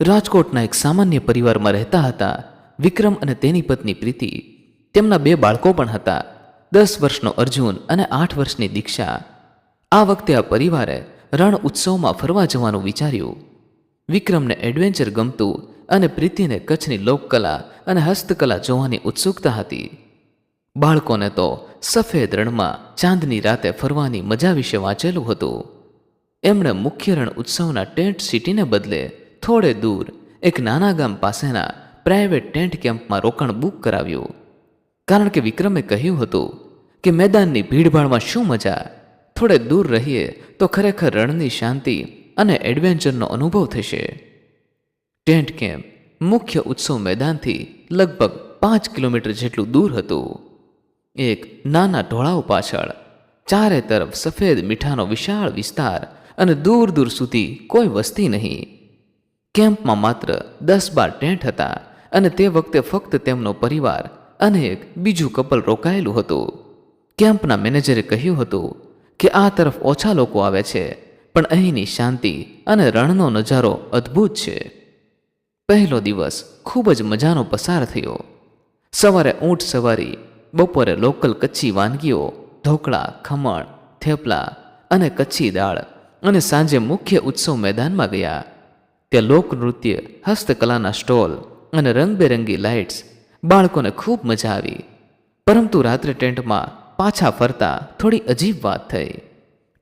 રાજકોટના એક સામાન્ય પરિવારમાં રહેતા હતા વિક્રમ અને તેની પત્ની પ્રીતિ. તેમના બે બાળકો પણ હતા. દસ વર્ષનો અર્જુન અને આઠ વર્ષની દીક્ષા. આ વખતે આ પરિવારે રણ ઉત્સવમાં ફરવા જવાનું વિચાર્યું. વિક્રમને એડવેન્ચર ગમતું અને પ્રીતિને કચ્છની લોકકલા અને હસ્તકલા જોવાની ઉત્સુકતા હતી. બાળકોને તો સફેદ રણમાં ચાંદની રાતે ફરવાની મજા વિશે વાંચેલું હતું. એમણે મુખ્ય રણ ઉત્સવના ટેન્ટ સિટીને બદલે થોડે દૂર એક નાના ગામ પાસેના પ્રાઇવેટ ટેન્ટ કેમ્પમાં રોકાણ બુક કરાવ્યું. કારણ કે વિક્રમે કહ્યું હતું કે મેદાનની ભીડભાડમાં શું મજા? થોડે દૂર રહીએ તો ખરેખર રણની શાંતિ અને એડવેન્ચરનો અનુભવ થશે. ટેન્ટ કેમ્પ મુખ્ય ઉત્સવ મેદાનથી લગભગ પાંચ કિલોમીટર જેટલું દૂર હતું. એક નાના ઢોળાવ પાછળ ચારે તરફ સફેદ મીઠાનો વિશાળ વિસ્તાર અને દૂર દૂર સુધી કોઈ વસ્તી નહીં. કેમ્પમાં માત્ર દસ બાર ટેન્ટ હતા અને તે વખતે ફક્ત તેમનો પરિવાર અને એક બીજું કપલ રોકાયેલું હતું. કેમ્પના મેનેજરે કહ્યું હતું કે આ તરફ ઓછા લોકો આવે છે, પણ અહીંની શાંતિ અને રણનો નજારો અદ્ભુત છે. પહેલો દિવસ ખૂબ જ મજાનો પસાર થયો. સવારે ઊંટ સવારી, બપોરે લોકલ કચ્છી વાનગીઓ, ઢોકળા, ખમણ, થેપલા અને કચ્છી દાળ અને સાંજે મુખ્ય ઉત્સવ મેદાનમાં ગયા. ત્યાં લોકનૃત્ય, હસ્તકલાના સ્ટોલ અને રંગબેરંગી લાઇટ્સ બાળકોને ખૂબ મજા આવી. પરંતુ રાત્રે ટેન્ટમાં પાછા ફરતા થોડી અજીબ વાત થઈ.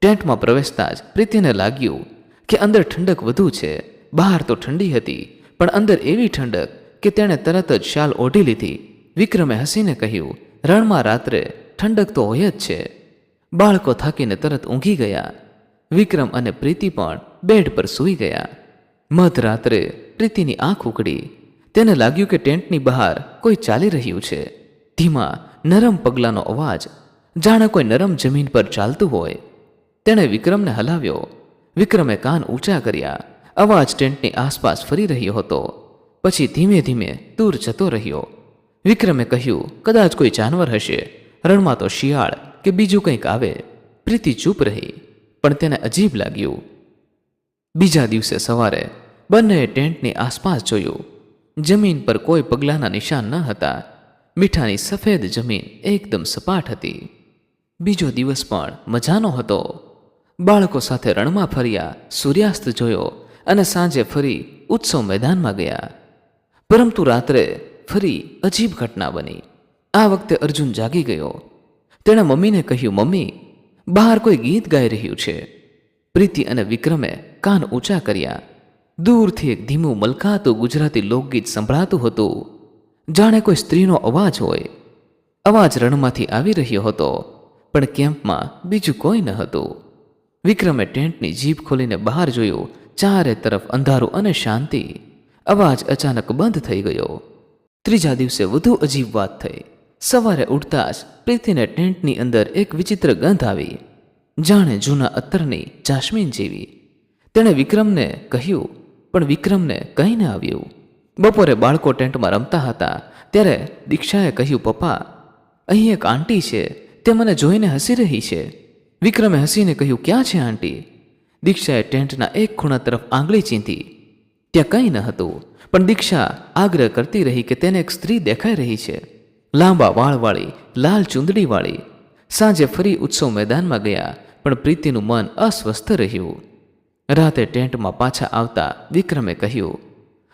ટેન્ટમાં પ્રવેશતા જ પ્રીતિને લાગ્યું કે અંદર ઠંડક વધુ છે. બહાર તો ઠંડી હતી, પણ અંદર એવી ઠંડક કે તેણે તરત જ શાલ ઓઢી લીધી. વિક્રમે હસીને કહ્યું, રણમાં રાત્રે ઠંડક તો હોય જ છે. બાળકો થાકીને તરત ઊંઘી ગયા. વિક્રમ અને પ્રીતિ પણ બેડ પર સૂઈ ગયા. મધરાત્રે પ્રીતિની આંખ ઉકળી. તેને લાગ્યું કે ટેન્ટની બહાર કોઈ ચાલી રહ્યું છે. ધીમા, નરમ પગલાંનો અવાજ. જાણે કોઈ નરમ જમીન પર ચાલતું હોય. તેણે વિક્રમને હલાવ્યો. વિક્રમે કાન ઊંચા કર્યા. અવાજ ટેન્ટની આસપાસ ફરી રહ્યો હતો. પછી ધીમે ધીમે દૂર જતો રહ્યો. વિક્રમે કહ્યું, કદાચ કોઈ જાનવર હશે. રણમાં તો શિયાળ કે બીજું કંઈક આવે. પ્રીતિ ચૂપ રહી. પણ તેને અજીબ લાગ્યું. બીજા દિવસે સવારે બંનેએ ટેન્ટની આસપાસ જોયું. જમીન પર કોઈ પગલાંના નિશાન ન હતા. મીઠાની સફેદ જમીન એકદમ સપાટ હતી. બીજો દિવસ પણ મજાનો હતો. બાળકો સાથે રણમાં ફર્યા, સૂર્યાસ્ત જોયો અને સાંજે ફરી ઉત્સવ મેદાનમાં ગયા. પરંતુ રાત્રે ફરી અજીબ ઘટના બની. આ વખતે અર્જુન જાગી ગયો. તેણે મમ્મીને કહ્યું, મમ્મી, બહાર કોઈ ગીત ગાઈ રહ્યું છે. પ્રીતિ અને વિક્રમે કાન ઊંચા કર્યા. દૂરથી એક ધીમું મલકાતું ગુજરાતી લોકગીત સંભળાતું હતું. જાણે કોઈ સ્ત્રીનો અવાજ હોય. અવાજ રણમાંથી આવી રહ્યો હતો, પણ કેમ્પમાં બીજું કોઈ ન હતું. વિક્રમે ટેન્ટની જીભ ખોલીને બહાર જોયું, ચારે તરફ અંધારું અને શાંતિ. અવાજ અચાનક બંધ થઈ ગયો. ત્રીજા દિવસે વધુ અજીબ વાત થઈ. સવારે ઉઠતા જ પ્રીતિને ટેન્ટની અંદર એક વિચિત્ર ગંધ આવી. જાણે જૂના અત્તરની જાસ્મીન જેવી. તેણે વિક્રમને કહ્યું, પણ વિક્રમને કંઈ ન આવ્યું? બપોરે બાળકો ટેન્ટમાં રમતા હતા, ત્યારે દીક્ષાએ કહ્યું, પપ્પા, અહીં એક આંટી છે, તે મને જોઈને હસી રહી છે. વિક્રમે હસીને કહ્યું, ક્યાં છે આંટી? દીક્ષાએ ટેન્ટના એક ખૂણા તરફ આંગળી ચીંધી. ત્યાં કંઈ ન હતું, પણ દીક્ષા આગ્રહ કરતી રહી કે તેને એક સ્ત્રી દેખાઈ રહી છે. લાંબા વાળવાળી, લાલ ચૂંદડીવાળી. સાંજે ફરી ઉત્સવ મેદાનમાં ગયા, પણ પ્રીતિનું મન અસ્વસ્થ રહ્યું. રાતે ટેન્ટમાં પાછા આવતા વિક્રમે કહ્યું,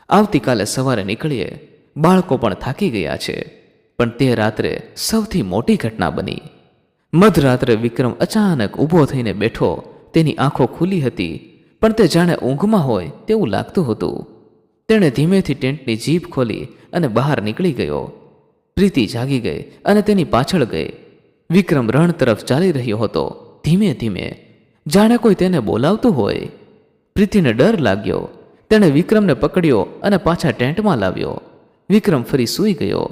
આવતીકાલે સવારે નીકળીએ. બાળકો પણ થાકી ગયા છે. પણ તે રાત્રે સૌથી મોટી ઘટના બની. મધરાત્રે વિક્રમ અચાનક ઊભો થઈને બેઠો. તેની આંખો ખુલી હતી. પણ તે જાણે ઊંઘમાં હોય તેવું લાગતું હતું. તેણે ધીમેથી ટેન્ટની જીભ ખોલી અને બહાર નીકળી ગયો. પ્રીતિ જાગી ગઈ અને તેની પાછળ ગઈ. વિક્રમ રણ તરફ ચાલી રહ્યો હતો ધીમે ધીમે. જાણે કોઈ તેને બોલાવતું હોય. પ્રીતિને ડર લાગ્યો. તેણે વિક્રમને પકડ્યો અને પાછા ટેન્ટમાં લાવ્યો. વિક્રમ ફરી સૂઈ ગયો,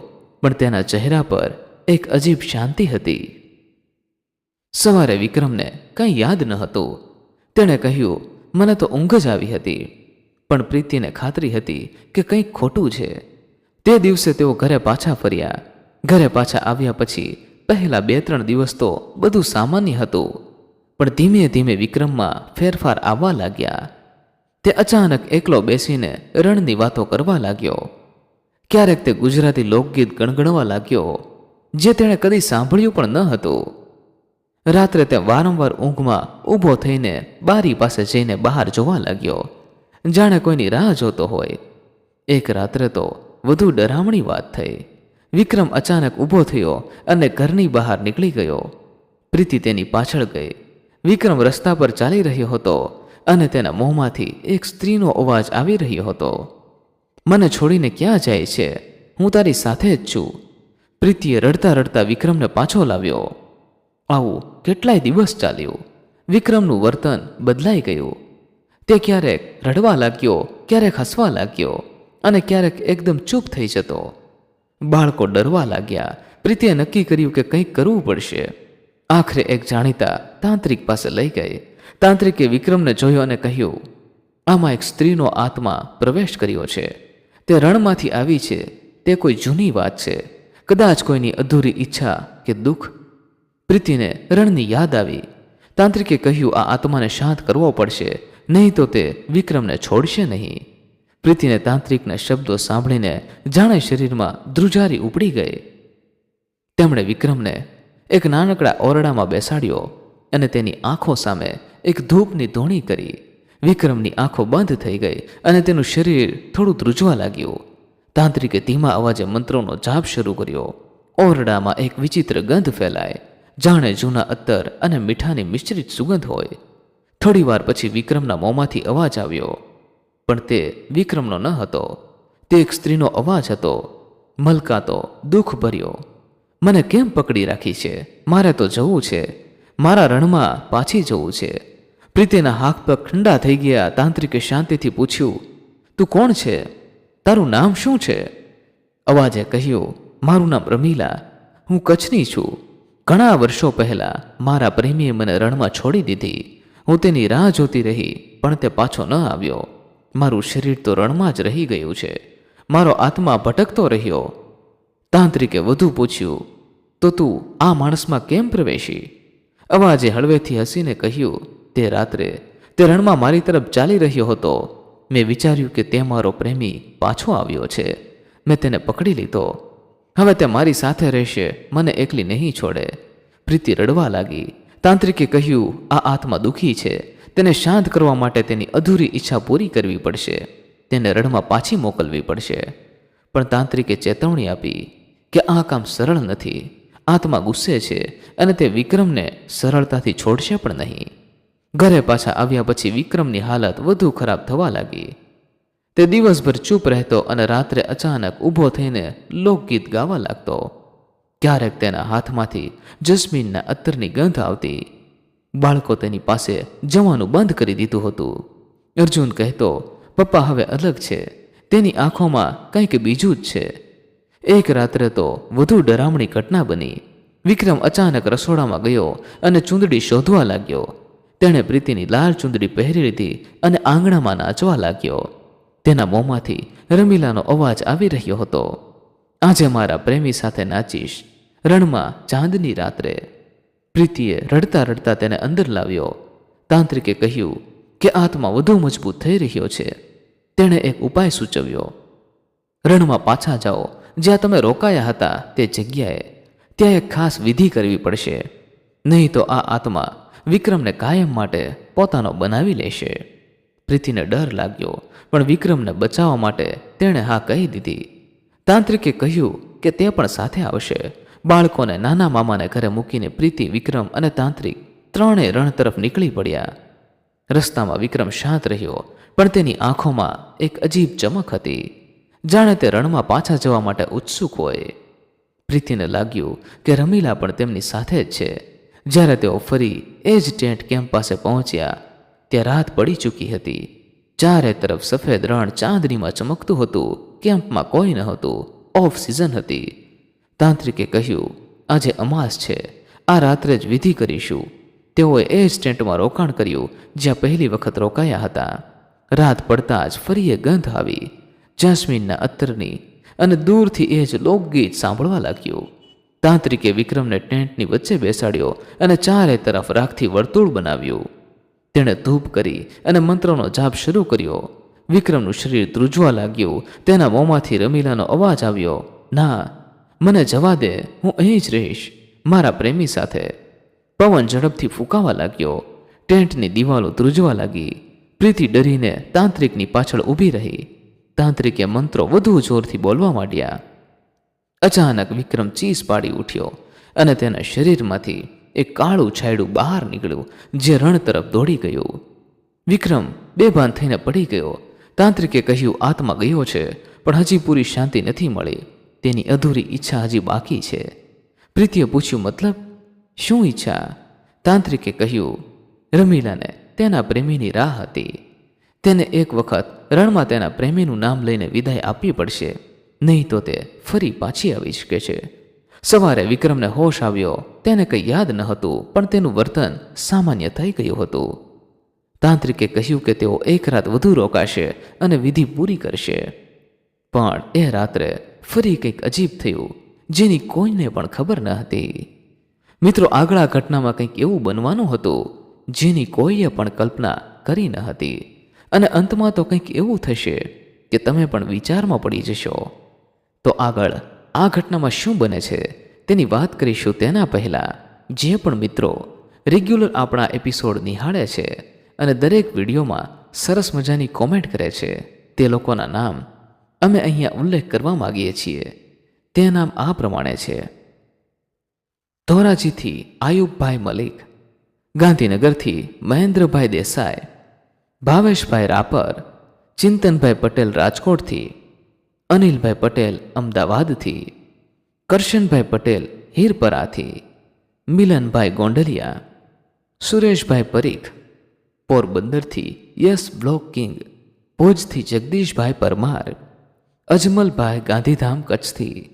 પણ તેના ચહેરા પર એક અજીબ શાંતિ હતી. સવારે વિક્રમને કંઈ યાદ ન હતું. તેણે કહ્યું, મને તો ઊંઘ જ આવી હતી, પણ પ્રીતિને ખાતરી હતી કે કંઈક ખોટું છે. તે દિવસે તેઓ ઘરે પાછા ફર્યા. ઘરે પાછા આવ્યા પછી પહેલા બે ત્રણ દિવસ તો બધું સામાન્ય હતું. પણ ધીમે ધીમે વિક્રમમાં ફેરફાર આવવા લાગ્યા. તે અચાનક એકલો બેસીને રણની વાતો કરવા લાગ્યો. ક્યારેક તે ગુજરાતી લોકગીત ગણગણવા લાગ્યો, જે તેણે કદી સાંભળ્યું પણ ન હતું. રાત્રે તે વારંવાર ઊંઘમાં ઊભો થઈને બારી પાસે જઈને બહાર જોવા લાગ્યો. જાણે કોઈની રાહ જોતો હોય. એક રાત્રે તો વધુ ડરામણી વાત થઈ. વિક્રમ અચાનક ઊભો થયો અને ઘરની બહાર નીકળી ગયો. પ્રીતિ તેની પાછળ ગઈ. વિક્રમ રસ્તા પર ચાલી રહ્યો હતો. અને તેના મોંમાંથી એક સ્ત્રીનો અવાજ આવી રહ્યો હતો. મને છોડીને ક્યાં જાય છે? હું તારી સાથે જ છું. પ્રીતિએ રડતા રડતા વિક્રમને પાછો લાવ્યો. આવું કેટલાય દિવસ ચાલ્યું? વિક્રમનું વર્તન બદલાઈ ગયું. તે ક્યારેક રડવા લાગ્યો, ક્યારેક હસવા લાગ્યો અને ક્યારેક એકદમ ચૂપ થઈ જતો. બાળકો ડરવા લાગ્યા. પ્રીતિએ નક્કી કર્યું કે કંઈક કરવું પડશે. આખરે એક જાણીતા તાંત્રિક પાસે લઈ ગઈ. તાંત્રિકે વિક્રમને જોયો અને કહ્યું, આમાં એક સ્ત્રીનો આત્મા પ્રવેશ કર્યો છે. તે રણમાંથી આવી છે. તે કોઈ જૂની વાત છે. કદાચ કોઈની અધૂરી ઈચ્છા કે દુઃખ. પ્રીતિને રણની યાદ આવી. તાંત્રિકે કહ્યું, આ આત્માને શાંત કરવો પડશે. નહીં તો તે વિક્રમને છોડશે નહીં. પ્રીતિને તાંત્રિકના શબ્દો સાંભળીને જાણે શરીરમાં ધ્રુજારી ઉપડી ગઈ. તેમણે વિક્રમને એક નાનકડા ઓરડામાં બેસાડ્યો અને તેની આંખો સામે એક ધૂપની ધોણી કરી. વિક્રમની આંખો બંધ થઈ ગઈ અને તેનું શરીર થોડું ધ્રુજવા લાગ્યું. તાંત્રિકે ધીમા અવાજે મંત્રોનો જાપ શરૂ કર્યો. ઓરડામાં એક વિચિત્ર ગંધ ફેલાય. જાણે જૂના અત્તર અને મીઠાની મિશ્રિત સુગંધ હોય. થોડીવાર પછી વિક્રમના મોંમાંથી અવાજ આવ્યો. પણ તે વિક્રમનો ન હતો. તે એક સ્ત્રીનો અવાજ હતો. મલકાતો દુઃખ ભર્યો મને કેમ પકડી રાખી છે? મારે તો જવું છે. મારા રણમાં પાછી જવું છે. પ્રીતિના હાથ પર ઠંડા થઈ ગયા, તાંત્રિકે શાંતિથી પૂછ્યું, તું કોણ છે? તારું નામ શું છે? અવાજે કહ્યું, મારું નામ રમીલા. હું કચ્છની છું. ઘણા વર્ષો પહેલા મારા પ્રેમીએ મને રણમાં છોડી દીધી. હું તેની રાહ જોતી રહી, પણ તે પાછો ન આવ્યો. મારું શરીર તો રણમાં જ રહી ગયું છે. મારો આત્મા ભટકતો રહ્યો. તાંત્રિકે વધુ પૂછ્યું, તો તું આ માણસમાં કેમ પ્રવેશી? અવાજે હળવેથી હસીને કહ્યું તે રાત્રે તે રણમાં મારી તરફ ચાલી રહ્યો હતો. મેં વિચાર્યું કે તે મારો પ્રેમી પાછો આવ્યો છે. મેં તેને પકડી લીધો. હવે તે મારી સાથે રહેશે, મને એકલી નહીં છોડે. પ્રીતિ રડવા લાગી. તાંત્રિકે કહ્યું, આ આત્મા દુઃખી છે. તેને શાંત કરવા માટે તેની અધૂરી ઈચ્છા પૂરી કરવી પડશે. તેને રણમાં પાછી મોકલવી પડશે. પણ તાંત્રિકે ચેતવણી આપી કે આ કામ સરળ નથી. આત્મા ગુસ્સે છે અને તે વિક્રમને સરળતાથી છોડશે પણ નહીં. ઘરે પાછા આવ્યા પછી વિક્રમની હાલત વધુ ખરાબ થવા લાગી. તે દિવસભર ચૂપ રહેતો અને રાત્રે અચાનક ઊભો થઈને લોકગીત ગાવા લાગતો. ક્યારેક તેના હાથમાંથી જસ્મીનના અત્તરની ગંધ આવતી. બાળકો તેની પાસે જવાનું બંધ કરી દીધું હતું. અર્જુન કહેતો, પપ્પા, હવે અલગ છે. તેની આંખોમાં કંઈક બીજું જ છે. એક રાત્રે તો વધુ ડરામણી ઘટના બની. વિક્રમ અચાનક રસોડામાં ગયો અને ચૂંદડી શોધવા લાગ્યો. તેણે પ્રીતિની લાલ ચુંદડી પહેરી લીધી અને આંગણામાં નાચવા લાગ્યો. તેના મોંમાંથી રમીલાનો અવાજ આવી રહ્યો હતો. આજે મારા પ્રેમી સાથે નાચીશ. રણમાં ચાંદની રાત્રે. પ્રીતિએ રડતા રડતા તેને અંદર લાવ્યો. તાંત્રિકે કહ્યું કે આત્મા વધુ મજબૂત થઈ રહ્યો છે. તેણે એક ઉપાય સૂચવ્યો. રણમાં પાછા જાઓ. જ્યાં તમે રોકાયા હતા તે જગ્યાએ. ત્યાં એક ખાસ વિધિ કરવી પડશે. નહીં તો આ આત્મા વિક્રમને કાયમ માટે પોતાનો બનાવી લેશે. પ્રીતિને ડર લાગ્યો, પણ વિક્રમને બચાવવા માટે તેણે હા કહી દીધી. તાંત્રિકે કહ્યું કે તે પણ સાથે આવશે. બાળકોને નાના મામાને ઘરે મૂકીને પ્રીતિ, વિક્રમ અને તાંત્રિક ત્રણેય રણ તરફ નીકળી પડ્યા. રસ્તામાં વિક્રમ શાંત રહ્યો, પણ તેની આંખોમાં એક અજીબ ચમક હતી. જાણે તે રણમાં પાછા જવા માટે ઉત્સુક હોય. પ્રીતિને લાગ્યું કે રમીલા પણ તેમની સાથે જ છે. જ્યારે તેઓ ફરી એ જ ટેન્ટ કેમ્પ પાસે પહોંચ્યા, ત્યાં રાત પડી ચૂકી હતી. ચારે તરફ સફેદ રણ ચાંદનીમાં ચમકતું હતું, કેમ્પમાં કોઈ ન હતું, ઓફ સિઝન હતી. તાંત્રિકે કહ્યું, આજે અમાસ છે, આ રાત્રે જ વિધિ કરીશું. તેઓએ એ જ ટેન્ટમાં રોકાણ કર્યું, જ્યાં પહેલી વખત રોકાયા હતા. રાત પડતા જ ફરી એ ગંધ આવી. જાસ્મીનના અત્તરની અને દૂરથી એ જ લોકગીત સાંભળવા લાગ્યું. તાંત્રિકે વિક્રમને ટેન્ટની વચ્ચે બેસાડ્યો અને ચારે તરફ રાખથી વર્તુળ બનાવ્યું. તેણે ધૂપ કરી અને મંત્રનો જાપ શરૂ કર્યો. વિક્રમનું શરીર ધ્રુજવા લાગ્યું. તેના મોંમાંથી રમીલાનો અવાજ આવ્યો, ના, મને જવા દે, હું અહીં જ રહીશ, મારા પ્રેમી સાથે. પવન ઝડપથી ફૂંકાવા લાગ્યો. ટેન્ટની દિવાલો ધ્રુજવા લાગી. પ્રીતિ ડરીને તાંત્રિકની પાછળ ઊભી રહી. તાંત્રિકે મંત્રો વધુ જોરથી બોલવા માંડ્યા. અચાનક વિક્રમ ચીસ પાડી ઉઠ્યો અને તેના શરીરમાંથી એક કાળું છાયડું બહાર નીકળ્યું, જે રણ તરફ દોડી ગયું. વિક્રમ બેભાન થઈને પડી ગયો. તાંત્રિકે કહ્યું, આત્મા ગયો છે, પણ હજી પૂરી શાંતિ નથી મળી. તેની અધૂરી ઈચ્છા હજી બાકી છે. પ્રીતિએ પૂછ્યું, મતલબ શું ઈચ્છા? તાંત્રિકે કહ્યું, રમીલાને તેના પ્રેમીની રાહ હતી. તેને એક વખત રણમાં તેના પ્રેમીનું નામ લઈને વિદાય આપવી પડશે. નહીં તો તે ફરી પાછી આવી શકે છે. સવારે વિક્રમને હોશ આવ્યો, તેને કંઈ યાદ ન હતું, પણ તેનું વર્તન સામાન્ય થઈ ગયું હતું. તાંત્રિકે કહ્યું કે તેઓ એક રાત વધુ રોકાશે અને વિધિ પૂરી કરશે. પણ એ રાત્રે ફરી કંઈક અજીબ થયું, જેની કોઈને પણ ખબર ન હતી. મિત્રો, આગળ આ ઘટનામાં કંઈક એવું બનવાનું હતું, જેની કોઈએ પણ કલ્પના કરી ન હતી. અને અંતમાં તો કંઈક એવું થશે કે તમે પણ વિચારમાં પડી જશો. તો આગળ, આ ઘટનામાં શું બને છે? તેની વાત કરીશું તેના પહેલાં. જે પણ મિત્રો રેગ્યુલર આપણા એપિસોડ નિહાળે છે અને દરેક વિડીયોમાં સરસ મજાની કોમેન્ટ કરે છે, તે લોકોના નામ અમે અહીંયા ઉલ્લેખ કરવા માગીએ છીએ. તે નામ આ પ્રમાણે છે. ધોરાજીથી આયુબભાઈ મલિક, ગાંધીનગરથી મહેન્દ્રભાઈ દેસાઈ, ભાવેશભાઈ રાપર, ચિંતનભાઈ પટેલ રાજકોટથી અનિલભાઈ પટેલ અમદાવાદથી, કરશનભાઈ પટેલ હીરપરાથી, મિલનભાઈ ગોંડલિયા, સુરેશભાઈ પરીખ, પોરબંદરથી યસ બ્લોક કિંગ, ભુજથી જગદીશભાઈ પરમાર, અજમલભાઈ ગાંધીધામ કચ્છથી,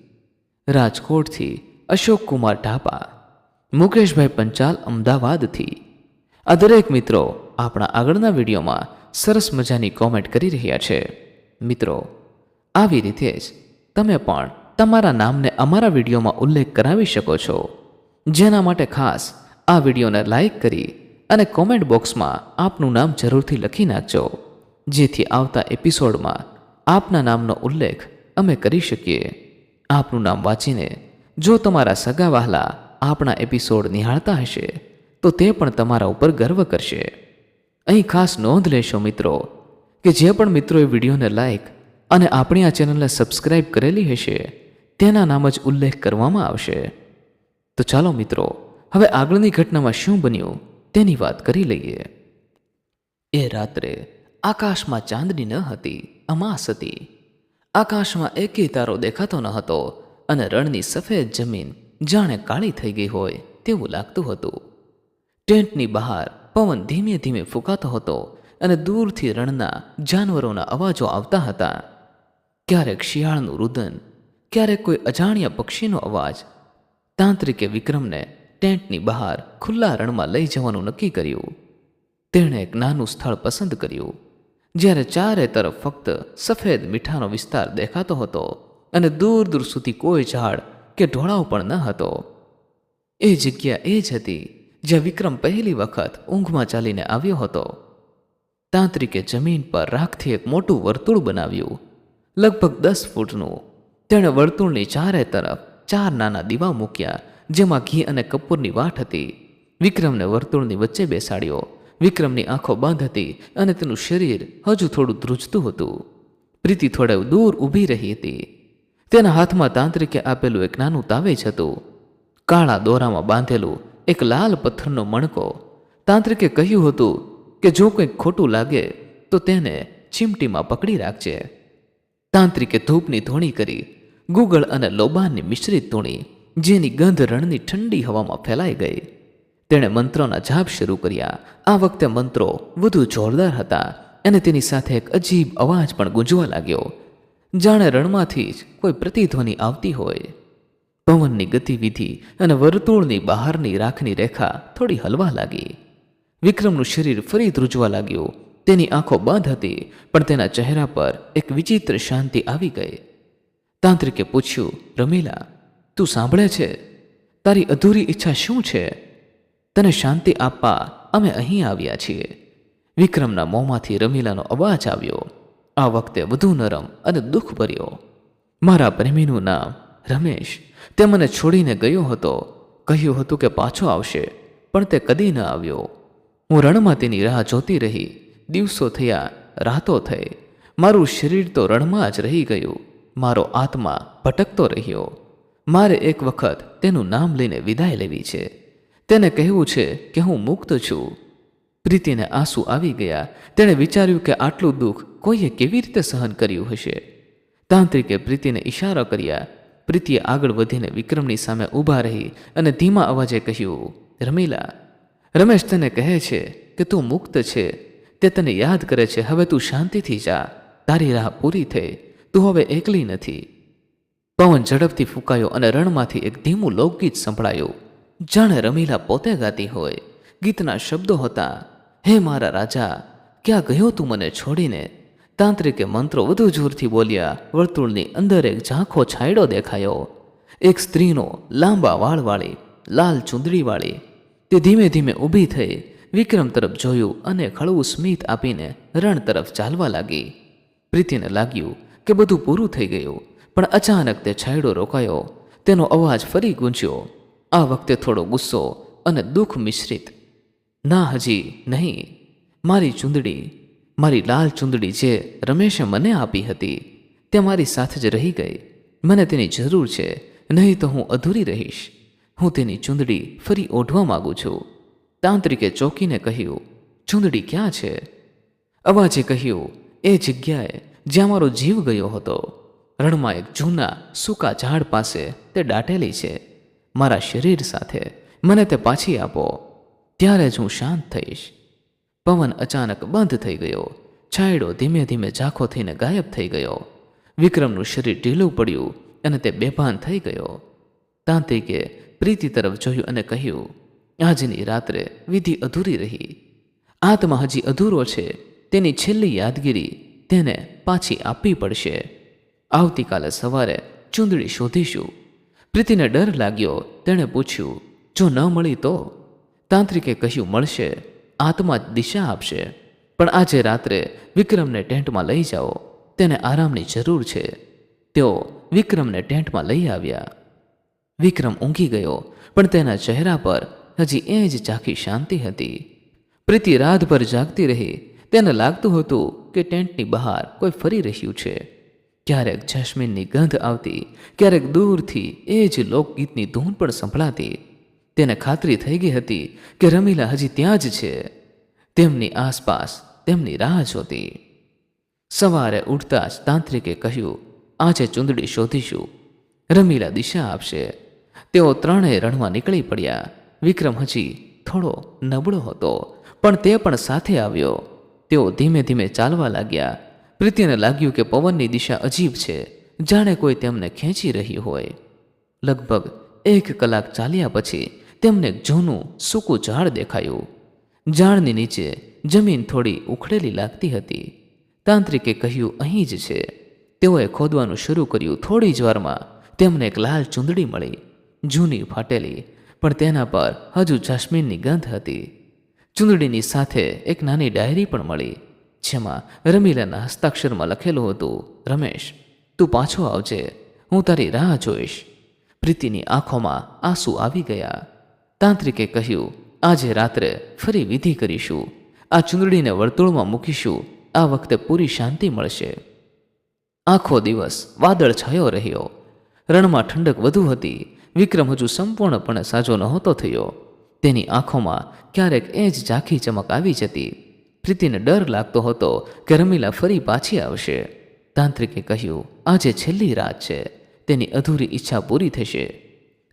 રાજકોટથી અશોક કુમાર ઢાપા, મુકેશભાઈ પંચાલ અમદાવાદથી. આ દરેક મિત્રો આપણા આગળના વિડીયોમાં સરસ મજાની કોમેન્ટ કરી રહ્યા છે. મિત્રો આવી રીતે જ તમે પણ તમારા નામને અમારા વિડીયોમાં ઉલ્લેખ કરાવી શકો છો. જેના માટે ખાસ આ વિડીયોને લાઇક કરી અને કોમેન્ટ બોક્સમાં આપનું નામ જરૂરથી લખી નાખજો. જેથી આવતા એપિસોડમાં આપના નામનો ઉલ્લેખ અમે કરી શકીએ. આપનું નામ વાંચીને જો તમારા સગા વહાલા આપણા એપિસોડ નિહાળતા હશે, તો તે પણ તમારા ઉપર ગર્વ કરશે. અહીં ખાસ નોંધ લેશો મિત્રો કે જે પણ મિત્રોએ વિડીયોને લાઈક અને આપણી આ ચેનલને સબસ્ક્રાઇબ કરેલી હશે, તેના નામ જ ઉલ્લેખ કરવામાં આવશે. તો ચાલો મિત્રો, હવે આગળની ઘટનામાં શું બન્યું, તેની વાત કરી લઈએ. એ રાત્રે આકાશમાં ચાંદની ન હતી, અમાસ હતી. આકાશમાં એકેય તારો દેખાતો ન હતો અને રણની સફેદ જમીન જાણે કાળી થઈ ગઈ હોય તેવું લાગતું હતું. ટેન્ટની બહાર પવન ધીમે ધીમે ફૂંકાતો હતો અને દૂરથી રણના જાનવરોના અવાજો આવતા હતા. ક્યારેક શિયાળનું રુદન, ક્યારેક કોઈ અજાણ્યા પક્ષીનો અવાજ. તાંત્રિકે વિક્રમને ટેન્ટની બહાર ખુલ્લા રણમાં લઈ જવાનું નક્કી કર્યું. તેણે એક નાનું સ્થળ પસંદ કર્યું, જ્યારે ચારે તરફ ફક્ત સફેદ મીઠાનો વિસ્તાર દેખાતો હતો અને દૂર દૂર સુધી કોઈ ઝાડ કે ઢોળાવ પણ ન હતો. એ જગ્યા એ જ હતી જ્યાં વિક્રમ પહેલી વખત ઊંઘમાં ચાલીને આવ્યો હતો. તાંત્રિકે જમીન પર રાખથી એક મોટું વર્તુળ બનાવ્યું લગભગ દસ ફૂટનું. તેણે વર્તુળની ચારે તરફ ચાર નાના દીવા મૂક્યા, જેમાં ઘી અને કપૂરની વાટ હતી. વિક્રમને વર્તુળની વચ્ચે બેસાડ્યો. વિક્રમની આંખો બંધ હતી અને તેનું શરીર હજુ થોડું ધ્રુજતું હતું. પ્રીતિ થોડે દૂર ઊભી રહી હતી. તેના હાથમાં તાંત્રિકે આપેલું એક નાનું તાવેજ હતું. કાળા દોરામાં બાંધેલું એક લાલ પથ્થરનો મણકો. તાંત્રિકે કહ્યું હતું કે જો કંઈક ખોટું લાગે, તો તેને ચીમટીમાં પકડી રાખજે. તાંત્રિકે ધૂપની ધૂણી કરી, ગુગળ અને લોબાનની મિશ્રિત ધૂણી, જેની ગંધ રણની ઠંડી હવામાં ફેલાઈ ગઈ. તેણે મંત્રોના જાપ શરૂ કર્યા. આ વખતે મંત્રો વધુ જોરદાર હતા અને તેની સાથે એક અજીબ અવાજ પણ ગુંજવા લાગ્યો. જાણે રણમાંથી જ કોઈ પ્રતિધ્વનિ આવતી હોય. પવનની ગતિવિધિ અને વર્તુળની બહારની રાખની રેખા થોડી હલવા લાગી. વિક્રમનું શરીર ફરી ધ્રુજવા લાગ્યું. તેની આંખો બંધ હતી, પણ તેના ચહેરા પર એક વિચિત્ર શાંતિ આવી ગઈ. તાંત્રિકે પૂછ્યું, રમીલા, તું સાંભળે છે? તારી અધૂરી ઈચ્છા શું છે? તને શાંતિ આપવા અમે અહીં આવ્યા છીએ. વિક્રમના મોંમાંથી રમીલાનો અવાજ આવ્યો. આ વખતે વધુ નરમ અને દુઃખ ભર્યો મારા પ્રેમીનું નામ રમેશ. તે મને છોડીને ગયો હતો. કહ્યું હતું કે પાછો આવશે, પણ તે કદી ન આવ્યો. હું રણમાં તેની રાહ જોતી રહી. દિવસો થયા, રાતો થઈ. મારું શરીર તો રણમાં જ રહી ગયું. મારો આત્મા ભટકતો રહ્યો. મારે એક વખત તેનું નામ લઈને વિદાય લેવી છે. તેને કહેવું છે કે હું મુક્ત છું. પ્રીતિને આંસુ આવી ગયા. તેણે વિચાર્યું કે આટલું દુઃખ કોઈએ કેવી રીતે સહન કર્યું હશે? તાંત્રિકે પ્રીતિને ઈશારો કર્યા. પ્રીતિએ આગળ વધીને વિક્રમની સામે ઊભા રહી અને ધીમા અવાજે કહ્યું, રમીલા. રમેશ તને કહે છે કે તું મુક્ત છે. તે તને યાદ કરે છે, હવે તું શાંતિથી જા. તારી રાહ પૂરી થઈ. તું હવે એકલી નથી. પવન ઝડપથી ફૂંકાયો અને રણમાંથી એક ધીમું લોકગીત સંભળાયું. જાણે રમીલા પોતે ગાતી હોય. ગીતના શબ્દો હતા, હે મારા રાજા, ક્યાં ગયો તું મને છોડીને? તાંત્રિકે મંત્રો વધુ જોરથી બોલ્યા. વર્તુળની અંદર એક ઝાંખો છાંયડો દેખાયો. એક સ્ત્રીનો લાંબા વાળવાળી લાલ ચૂંદડીવાળી. તે ધીમે ધીમે ઊભી થઈ. વિક્રમ તરફ જોયું અને ખળવું સ્મિત આપીને રણ તરફ ચાલવા લાગી. પ્રીતિને લાગ્યું કે બધું પૂરું થઈ ગયું, પણ અચાનક તે છાંયડો રોકાયો. તેનો અવાજ ફરી ગૂંજ્યો. આ વખતે થોડો ગુસ્સો અને દુઃખ મિશ્રિત. ના હજી, નહીં. મારી ચૂંદડી, મારી લાલ ચૂંદડી જે રમેશે મને આપી હતી, તે મારી સાથે જ રહી ગઈ. મને તેની જરૂર છે, નહીં તો હું અધૂરી રહીશ. હું તેની ચૂંદડી ફરી ઓઢવા માગું છું. તાંત્રિકે ચોકીને કહ્યું, ચૂંદડી ક્યાં છે? અવાજે કહ્યું, એ જગ્યાએ જ્યાં મારો જીવ ગયો હતો, રણમાં એક જૂના સૂકા ઝાડ પાસે તે દાટેલી છે. મારા શરીર સાથે મને તે પાછી આપો, ત્યારે જ હું શાંત થઈશ. પવન અચાનક બંધ થઈ ગયો. છાંયડો ધીમે ધીમે ઝાંખો થઈને ગાયબ થઈ ગયો. વિક્રમનું શરીર ઢીલું પડ્યું અને તે બેભાન થઈ ગયો. તાંત્રિકે પ્રીતિ તરફ જોયું અને કહ્યું આજની રાત્રે વિધિ અધૂરી રહી. આત્મા હજી અધૂરો છે, તેની છેલ્લી યાદગીરી તેને પાછી આપવી પડશે. આવતીકાલે સવારે ચૂંદડી શોધીશું. પ્રીતિને ડર લાગ્યો, તેણે પૂછ્યું, જો ન મળી તો? તાંત્રિકે કહ્યું, મળશે, આત્મા જ દિશા આપશે. પણ આજે રાત્રે વિક્રમને ટેન્ટમાં લઈ જાઓ, તેને આરામની જરૂર છે. તેઓ વિક્રમને ટેન્ટમાં લઈ આવ્યા. વિક્રમ ઊંઘી ગયો, પણ તેના ચહેરા પર હજી એ જ ચાખી શાંતિ હતી. પ્રીતિ રાતભર જાગતી રહી. તેને લાગતું હતું કે ટેન્ટની બહાર કોઈ ફરી રહ્યું છે. ક્યારેક જસ્મીનની ગંધ આવતી, ક્યારેક દૂરથી એ જ લોકગીતની ધૂન પણ સંભળાતી. તેને ખાતરી થઈ ગઈ હતી કે રમીલા હજી ત્યાં જ છે. તેમની આસપાસ તેમની રાહ જોતી. સવારે ઉઠતા જ તાંત્રિકે કહ્યું, આજે ચૂંદડી શોધીશું. રમીલા દિશા આપશે. તેઓ ત્રણેય રણમાં નીકળી પડ્યા. વિક્રમ હજી થોડો નબળો હતો, પણ તે પણ સાથે આવ્યો. તેઓ ધીમે ધીમે ચાલવા લાગ્યા. પ્રીતિને લાગ્યું કે પવનની દિશા અજીબ છે, જાણે કોઈ તેમને ખેંચી રહી હોય. લગભગ એક કલાક ચાલ્યા પછી તેમને જૂનું, સૂકું ઝાડ દેખાયું. ઝાડની નીચે જમીન થોડી ઉખડેલી લાગતી હતી. તાંત્રિકે કહ્યું, અહીં જ છે. તેઓએ ખોદવાનું શરૂ કર્યું. થોડી જ વારમાં તેમને એક લાલ ચૂંદડી મળી. જૂની ફાટેલી પણ તેના પર હજુ જાસ્મીનની ગંધ હતી. ચૂંદડીની સાથે એક નાની ડાયરી પણ મળી, જેમાં રમીલાના હસ્તાક્ષરમાં લખેલું હતું, રમેશ, તું પાછો આવજે, હું તારી રાહ જોઈશ. પ્રીતિની આંખોમાં આંસુ આવી ગયા. તાંત્રિકે કહ્યું, આજે રાત્રે ફરી વિધિ કરીશું. આ ચૂંદડીને વર્તુળમાં મૂકીશું. આ વખતે પૂરી શાંતિ મળશે. આખો દિવસ વાદળ છાયો રહ્યો. રણમાં ઠંડક વધુ હતી. વિક્રમ હજુ સંપૂર્ણપણે સાજો નહોતો થયો. તેની આંખોમાં ક્યારેક એ જ ઝાંખી ચમક આવી જતી. પ્રીતિને ડર લાગતો હતો કે રમીલા ફરી પાછી આવશે. તાંત્રિકે કહ્યું, આજે છેલ્લી રાત છે. તેની અધૂરી ઈચ્છા પૂરી થશે.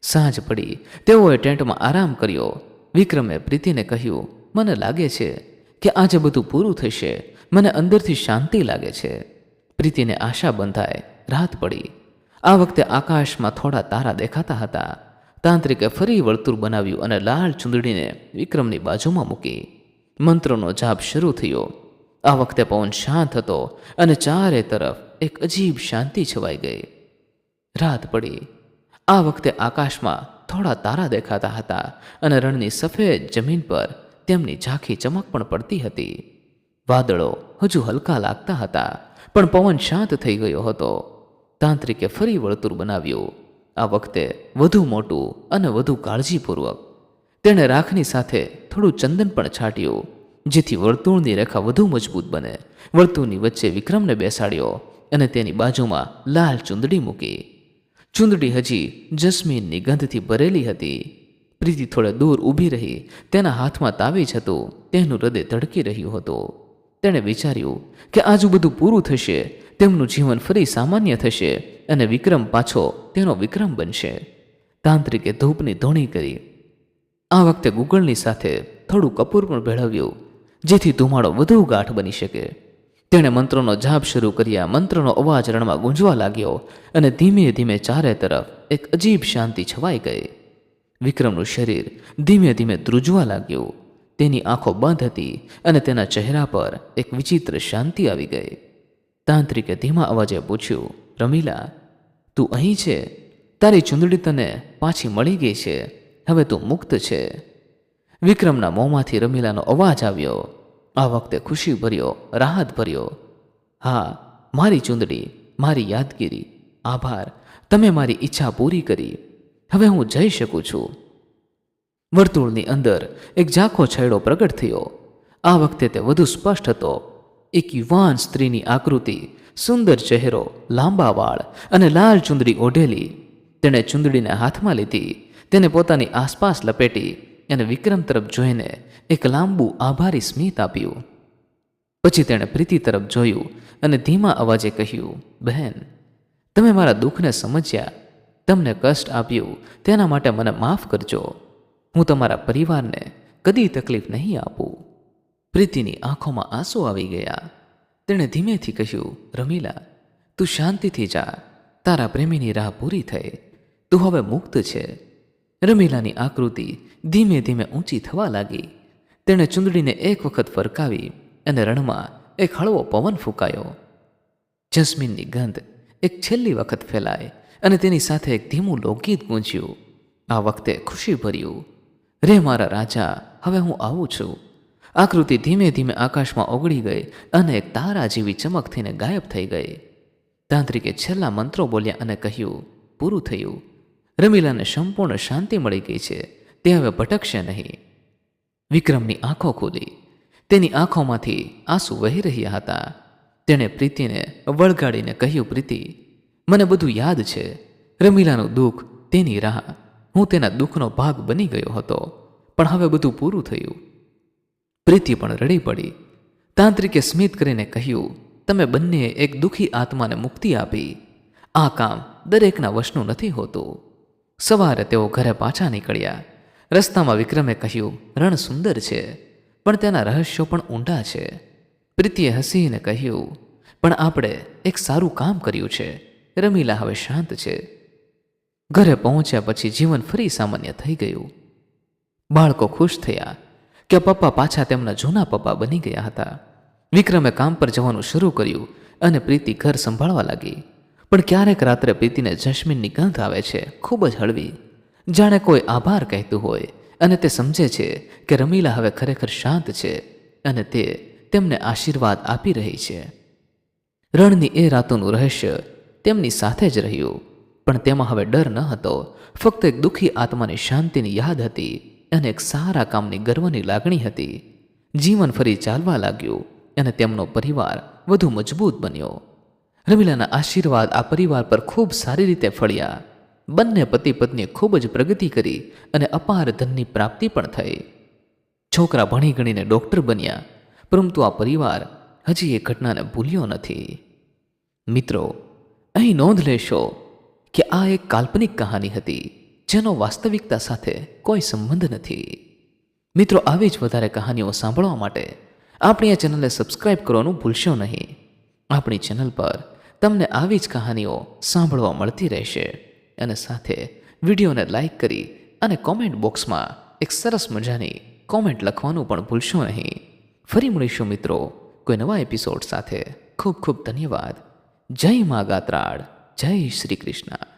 સાંજ પડી. તેઓએ ટેન્ટમાં આરામ કર્યો. વિક્રમે પ્રીતિને કહ્યું, મને લાગે છે કે આજે બધું પૂરું થશે. મને અંદરથી શાંતિ લાગે છે. પ્રીતિને આશા બંધાય રાત પડી. આ વખતે આકાશમાં થોડા તારા દેખાતા હતા. તાંત્રિકે ફરી વર્તુળ બનાવ્યું અને લાલ ચૂંદડીને વિક્રમની બાજુમાં મૂકી. મંત્રનો જાપ શરૂ થયો. આ વખતે પવન શાંત હતો અને ચારે તરફ એક અજીબ શાંતિ છવાઈ ગઈ. રાત પડી. આ વખતે આકાશમાં થોડા તારા દેખાતા હતા અને રણની સફેદ જમીન પર તેમની ઝાંખી ચમક પણ પડતી હતી. વાદળો હજુ હલકા લાગતા હતા, પણ પવન શાંત થઈ ગયો હતો. તાંત્રિકે ફરી વળતુર બનાવ્યું. આ વખતે વધુ મોટું અને વધુ કાળજીપૂર્વક. તેણે રાખની સાથે થોડું ચંદન પણ છાંટ્યું, જેથી વર્તુળની રેખા વધુ મજબૂત બને. વર્તુળની વચ્ચે વિક્રમને બેસાડ્યો અને તેની બાજુમાં લાલ ચૂંદડી મૂકી. ચૂંદડી હજી જસ્મીનની ગંધથી ભરેલી હતી. પ્રીતિ થોડે દૂર ઊભી રહી, તેના હાથમાં તાવીજ હતું, તેનું હૃદય ધડકી રહ્યું હતું. તેણે વિચાર્યું કે આજુ બધું પૂરું થશે તેમનું જીવન ફરી સામાન્ય થશે અને વિક્રમ પાછો તેનો વિક્રમ બનશે. તાંત્રિકે ધૂપની ધોણી કરી. આ વખતે ગુગળની સાથે થોડું કપૂર પણ ભેળવ્યું, જેથી ધુમાડો વધુ ગાઢ બની શકે. તેણે મંત્રોનો જાપ શરૂ કર્યા, મંત્રનો અવાજ રણમાં ગુંજવા લાગ્યો અને ધીમે ધીમે ચારે તરફ એક અજીબ શાંતિ છવાઈ ગઈ. વિક્રમનું શરીર ધીમે ધીમે ધ્રુજવા લાગ્યું. તેની આંખો બંધ હતી અને તેના ચહેરા પર એક વિચિત્ર શાંતિ આવી ગઈ. તાંત્રિકે ધીમા અવાજે પૂછ્યું, રમીલા, તું અહીં છે? તારી ચૂંદડી તને પાછી મળી ગઈ છે. હવે તું મુક્ત છે. વિક્રમના મોંમાંથી રમીલાનો અવાજ આવ્યો. આ વખતે ખુશી ભર્યો, રાહત ભર્યો. હા, મારી ચૂંદડી, મારી યાદગીરી. આભાર. તમે મારી ઈચ્છા પૂરી કરી. હવે હું જઈ શકું છું. વર્તુળની અંદર એક ઝાંખો છેડો પ્રગટ થયો. આ વખતે તે વધુ સ્પષ્ટ હતો. એક યુવાન સ્ત્રીની આકૃતિ, સુંદર ચહેરો, લાંબા વાળ અને લાલ ચુંદડી ઓઢેલી. તેણે ચુંદડીને હાથમાં લીધી, તેને પોતાની આસપાસ લપેટી અને વિક્રમ તરફ જોઈને એક લાંબુ આભારી સ્મિત આપ્યું. પછી તેણે પ્રીતિ તરફ જોયું અને ધીમા અવાજે કહ્યું, બહેન, તમે મારા દુઃખને સમજ્યા. તમને કષ્ટ આપ્યું, તેના માટે મને માફ કરજો. હું તમારા પરિવારને કદી તકલીફ નહીં આપું. પ્રીતિની આંખોમાં આંસુ આવી ગયા. તેણે ધીમેથી કહ્યું, રમીલા, તું શાંતિથી જા. તારા પ્રેમીની રાહ પૂરી થઈ. તું હવે મુક્ત છે. રમીલાની આકૃતિ ધીમે ધીમે ઊંચી થવા લાગી. તેણે ચૂંદડીને એક વખત ફરકાવી અને રણમાં એક હળવો પવન ફૂંકાયો. જસ્મીનની ગંધ એક છેલ્લી વખત ફેલાય અને તેની સાથે એક ધીમું લોકગીત ગૂંજ્યું. આ વખતે ખુશી ભર્યું. રે મારા રાજા, હવે હું આવું છું. આકૃતિ ધીમે ધીમે આકાશમાં ઓગળી ગઈ અને એક તારા જેવી ચમક થઈને ગાયબ થઈ ગઈ. તાંત્રિકે છેલ્લા મંત્રો બોલ્યા અને કહ્યું, પૂરું થયું. રમીલાને સંપૂર્ણ શાંતિ મળી ગઈ છે. તે હવે ભટકશે નહીં. વિક્રમની આંખો ખુલી. તેની આંખોમાંથી આંસુ વહી રહ્યા હતા. તેણે પ્રીતિને વળગાડીને કહ્યું, પ્રીતિ, મને બધું યાદ છે. રમીલાનું દુઃખ, તેની રાહ. હું તેના દુઃખનો ભાગ બની ગયો હતો. પણ હવે બધું પૂરું થયું. પ્રીતિ પણ રડી પડી. તાંત્રિકે સ્મિત કરીને કહ્યું, તમે બંનેએ એક દુઃખી આત્માને મુક્તિ આપી. આ કામ દરેકના વશનું નથી હોતું. સવારે તેઓ ઘરે પાછા નીકળ્યા. રસ્તામાં વિક્રમે કહ્યું, રણ સુંદર છે, પણ તેના રહસ્યો પણ ઊંડા છે. પ્રીતિએ હસીને કહ્યું, પણ આપણે એક સારું કામ કર્યું છે. રમીલા હવે શાંત છે. ઘરે પહોંચ્યા પછી જીવન ફરી સામાન્ય થઈ ગયું. બાળકો ખુશ થયા. કે પપ્પા પાછા તેમના જૂના પપ્પા બની ગયા હતા. વિક્રમે કામ પર જવાનું શરૂ કર્યું અને પ્રીતિ ઘર સંભાળવા લાગી. પણ ક્યારેક રાત્રે પ્રીતિને જસ્મીનની ગંધ આવે છે, ખૂબ જ હળવી. જાણે કોઈ આભાર કહેતું હોય અને તે સમજે છે કે રમીલા હવે ખરેખર શાંત છે અને તે તેમને આશીર્વાદ આપી રહી છે. રણની એ રાતોનું રહસ્ય તેમની સાથે જ રહ્યું, પણ તેમાં હવે ડર ન હતો. ફક્ત એક દુઃખી આત્માની શાંતિની યાદ હતી. અને એક સારા કામની ગર્વની લાગણી હતી. જીવન ફરી ચાલવા લાગ્યું અને તેમનો પરિવાર વધુ મજબૂત બન્યો. રમીલાના આશીર્વાદ આ પરિવાર પર ખૂબ સારી રીતે ફળ્યા. બંને પતિ પત્નીએ ખૂબ જ પ્રગતિ કરી અને અપાર ધનની પ્રાપ્તિ પણ થઈ. છોકરા ભણી ગણીને ડૉક્ટર બન્યા, પરંતુ આ પરિવાર હજી એ ઘટનાને ભૂલ્યો નથી. મિત્રો, અહીં નોંધ લેશો કે આ એક કાલ્પનિક કહાની હતી. જેનો વાસ્તવિકતા સાથે કોઈ સંબંધ નથી. મિત્રો, આવી જ વધારે કહાનીઓ સાંભળવા માટે આપણી આ ચેનલને સબસ્ક્રાઇબ કરવાનું ભૂલશો નહીં. આપણી ચેનલ પર તમને આવી જ કહાનીઓ સાંભળવા મળતી રહેશે અને સાથે વિડીયોને લાઇક કરી અને કોમેન્ટ બોક્સમાં એક સરસ મજાની કોમેન્ટ લખવાનું પણ ભૂલશો નહીં. ફરી મળીશું મિત્રો કોઈ નવા એપિસોડ સાથે. ખૂબ ખૂબ ધન્યવાદ. જય મા ગાત્રાળ. જય શ્રી કૃષ્ણ.